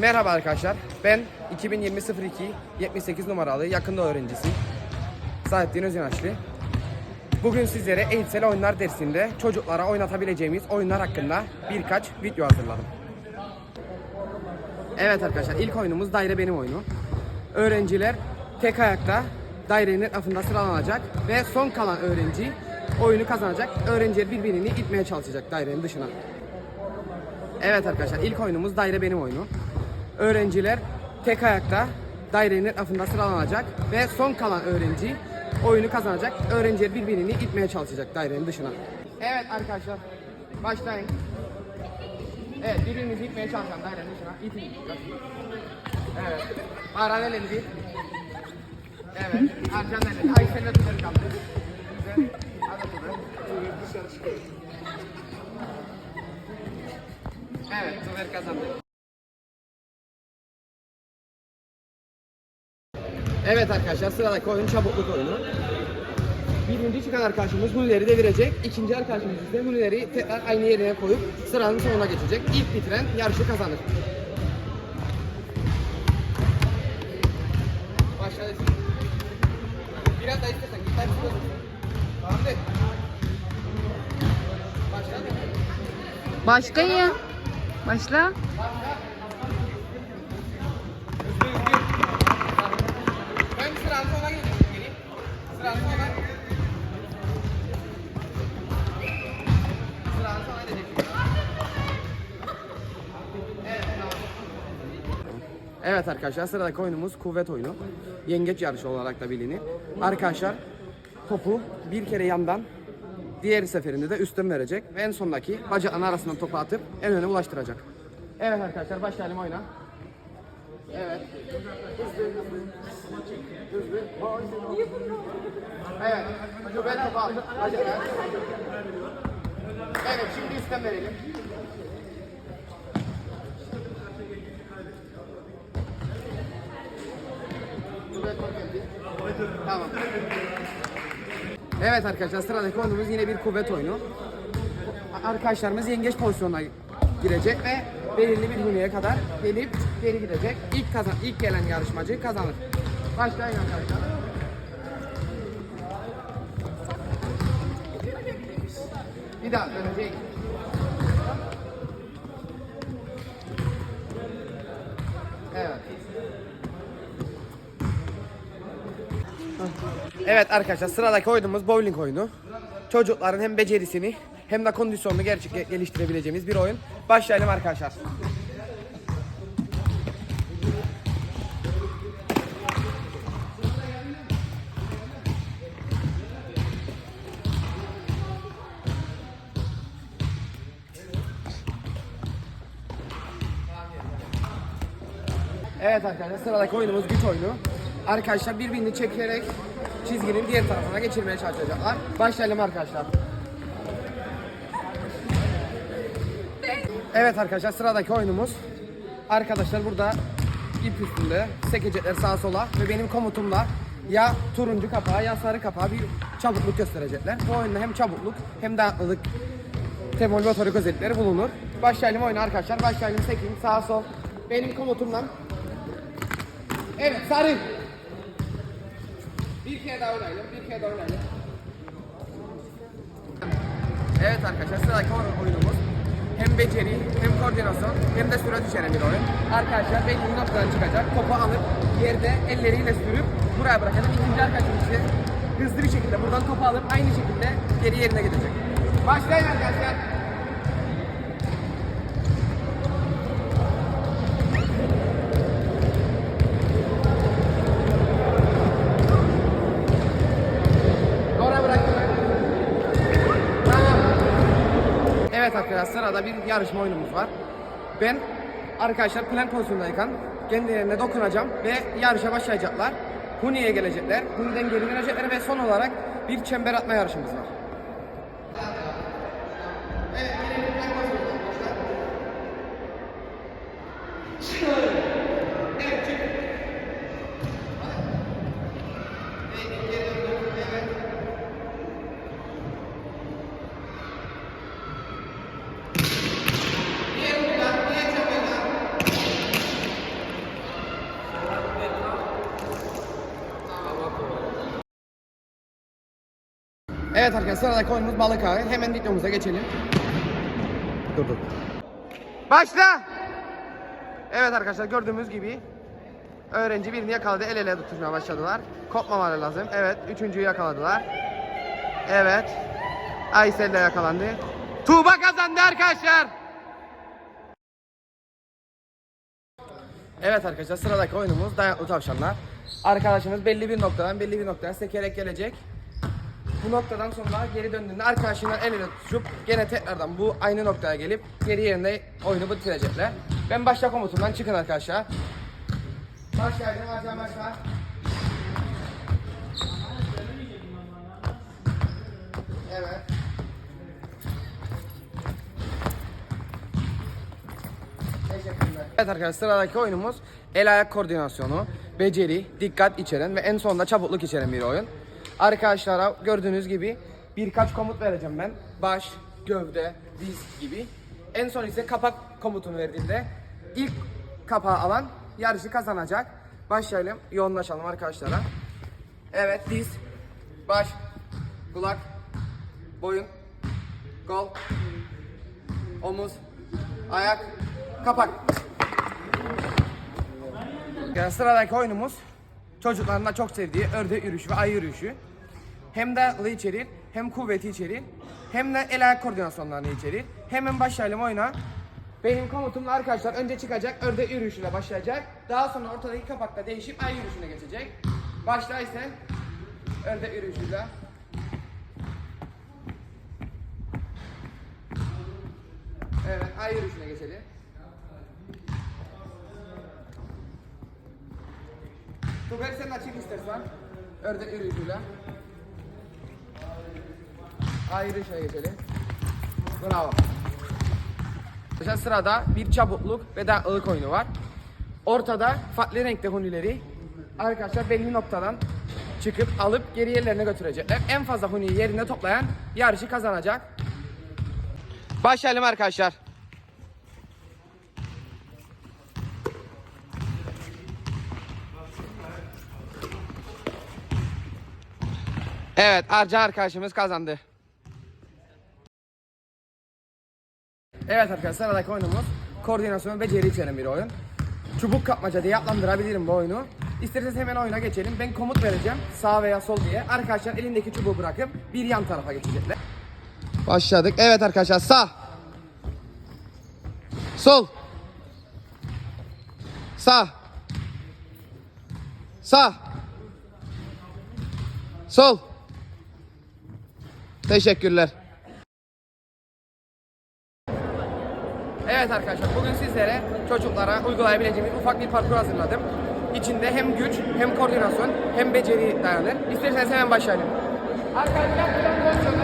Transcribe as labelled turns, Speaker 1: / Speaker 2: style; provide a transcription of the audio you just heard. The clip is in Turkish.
Speaker 1: Merhaba arkadaşlar. Ben 2020 02 78 numaralı yakında öğrencisiyim. Saadettin Özinaşlı. Bugün sizlere eğitsel oyunlar dersinde çocuklara oynatabileceğimiz oyunlar hakkında birkaç video hazırladım. Evet arkadaşlar ilk oyunumuz daire benim oyunu. Öğrenciler tek ayakta dairenin etrafında sıralanacak ve son kalan öğrenci oyunu kazanacak. Öğrenciler birbirini itmeye çalışacak dairenin dışına. Evet arkadaşlar ilk oyunumuz daire benim oyunu. Öğrenciler tek ayakta dairenin etrafında sıralanacak ve son kalan öğrenci oyunu kazanacak. Öğrenciler birbirini itmeye çalışacak dairenin dışına. Evet arkadaşlar başlayın. Evet birbirinizi itmeye çalışan dairenin dışına itin. Evet. Paralel elini. Evet. Arkadan elini. Ay sen de tutarı kaldı. Güzel. Hadi tutar. Evet, Tuver kazandı. Evet arkadaşlar sıradaki oyun çabukluk oyunu. Birinci çıkan arkadaşımız Hulileri devirecek. İkinci arkadaşımız ise Hulileri tekrar aynı yerine koyup sıranın sonuna geçecek. İlk bitiren yarışı kazanır. Başladı. Biraz daha istersen git. Hadi sıra. Tamam de. Başladı.
Speaker 2: Başka ya. Başla.
Speaker 1: Ben Evet, arkadaşlar sıradaki oyunumuz kuvvet oyunu. Yengeç yarışı olarak da bilinir. Arkadaşlar topu bir kere yandan diğer seferinde de üstten verecek ve en sondaki bacakların arasından topu atıp en öne ulaştıracak. Evet arkadaşlar başlayalım oyuna. Evet. Evet. Kuvvet topu al. Bacaklar. Evet şimdi üstten verelim. Tamam. Evet arkadaşlar sıradaki oyunumuz yine bir kuvvet oyunu. Arkadaşlarımız yengeç pozisyonuna girecek ve belirli bir güneye kadar gelip geri gidecek. İlk kazan ilk gelen yarışmacı kazanır. Başlayın arkadaşlar. Bir daha dönecek. Evet. Evet arkadaşlar sıradaki oyunumuz bowling oyunu. Çocukların hem becerisini hem de kondisyonunu gerçek geliştirebileceğimiz bir oyun. Başlayalım arkadaşlar. Evet arkadaşlar sıradaki oyunumuz güç oyunu. Arkadaşlar birbirini çekerek çizginin diğer tarafına geçirmeye çalışacaklar. Başlayalım arkadaşlar. Evet arkadaşlar sıradaki oyunumuz. Arkadaşlar burada ip üstünde sekecekler sağa sola ve benim komutumla ya turuncu kapağı ya sarı kapağı bir çabukluk gösterecekler. Bu oyunda hem çabukluk hem dayanıklılık temel motorik özellikleri bulunur. Başlayalım oyuna arkadaşlar. Başlayalım sekin sağa sol. Benim komutumla Evet sarı. Bir kere daha oynayalım. Bir kere daha oynayalım. Evet arkadaşlar sıradaki oyun- oyunumuz hem beceri hem koordinasyon hem de sürat içeren bir oyun. Arkadaşlar belli noktadan çıkacak. Topu alıp yerde elleriyle sürüp buraya bırakacak. İkinci arkadaşım ise hızlı bir şekilde buradan topu alıp aynı şekilde geri yerine gidecek. Başlayın arkadaşlar. Arkadaşlar sırada bir yarışma oyunumuz var. Ben arkadaşlar plan pozisyondayken kendilerine dokunacağım ve yarışa başlayacaklar. Huni'ye gelecekler. Huni'den geri dönecekler ve son olarak bir çember atma yarışımız var. Evet, yine bir plan pozisyondayız arkadaşlar. Evet, çık. Evet, geri döndük. Evet. Diğer ucundan, diğer çemberden Evet arkadaşlar sıradaki oyunumuz balık ağı. Hemen videomuza geçelim. Dur dur. Başla! Evet arkadaşlar gördüğümüz gibi öğrenci birini yakaladı. El ele tutuşmaya başladılar. Kopmamaları lazım. Evet. Üçüncüyü yakaladılar. Evet. Aysel de yakalandı. Tuğba kazandı arkadaşlar. Evet arkadaşlar sıradaki oyunumuz dayanıklı tavşanlar. Arkadaşımız belli bir noktadan belli bir noktaya sekerek gelecek. Bu noktadan sonra geri döndüğünde arkadaşından el ele tutuşup gene tekrardan bu aynı noktaya gelip geri yerinde oyunu bitirecekler. Ben başla komutundan çıkın arkadaşlar. Başlayalım başla başla. Evet. Teşekkürler. Evet arkadaşlar sıradaki oyunumuz el ayak koordinasyonu, beceri, dikkat içeren ve en sonunda çabukluk içeren bir oyun. Arkadaşlara gördüğünüz gibi birkaç komut vereceğim ben. Baş, gövde, diz gibi. En son ise kapak komutunu verdiğimde ilk kapağı alan yarışı kazanacak. Başlayalım, yoğunlaşalım arkadaşlara. Evet, diz, baş, kulak, boyun, kol, omuz, ayak, kapak. Sıradaki oyunumuz çocukların da çok sevdiği ördek yürüyüşü ve ay yürüyüşü. Hem de hızlı içerir, hem kuvveti içerir, hem de el ayak koordinasyonlarını içerir. Hemen başlayalım oyuna. Benim komutumla arkadaşlar önce çıkacak ördek yürüyüşüyle başlayacak. Daha sonra ortadaki kapakta değişip ay yürüyüşüne geçecek. Başla ise ördek yürüyüşüyle. Evet, ay yürüyüşüne geçelim. Tugay sen açayım istersen. Ördek yürüyüşüyle. Ay yürüyüşüne geçelim. Bravo. Arkadaşlar sırada bir çabukluk ve de ılık oyunu var. Ortada farklı renkte hunileri arkadaşlar belli noktadan çıkıp alıp geri yerlerine götürecekler. En fazla huniyi yerine toplayan yarışı kazanacak. Başlayalım arkadaşlar. Evet, Arca arkadaşımız kazandı. Evet arkadaşlar sıradaki oyunumuz koordinasyon ve beceri içeren bir oyun. Çubuk kapmaca diye adlandırabilirim bu oyunu. İsterseniz hemen oyuna geçelim. Ben komut vereceğim sağ veya sol diye. Arkadaşlar elindeki çubuğu bırakıp bir yan tarafa geçecekler. Başladık. Evet arkadaşlar sağ. Sol. Sağ. Sağ. Sol. Teşekkürler. Evet arkadaşlar bugün sizlere çocuklara uygulayabileceğimiz ufak bir parkur hazırladım. İçinde hem güç, hem koordinasyon, hem beceri dayanır. İsterseniz hemen başlayalım. Arkadaşlar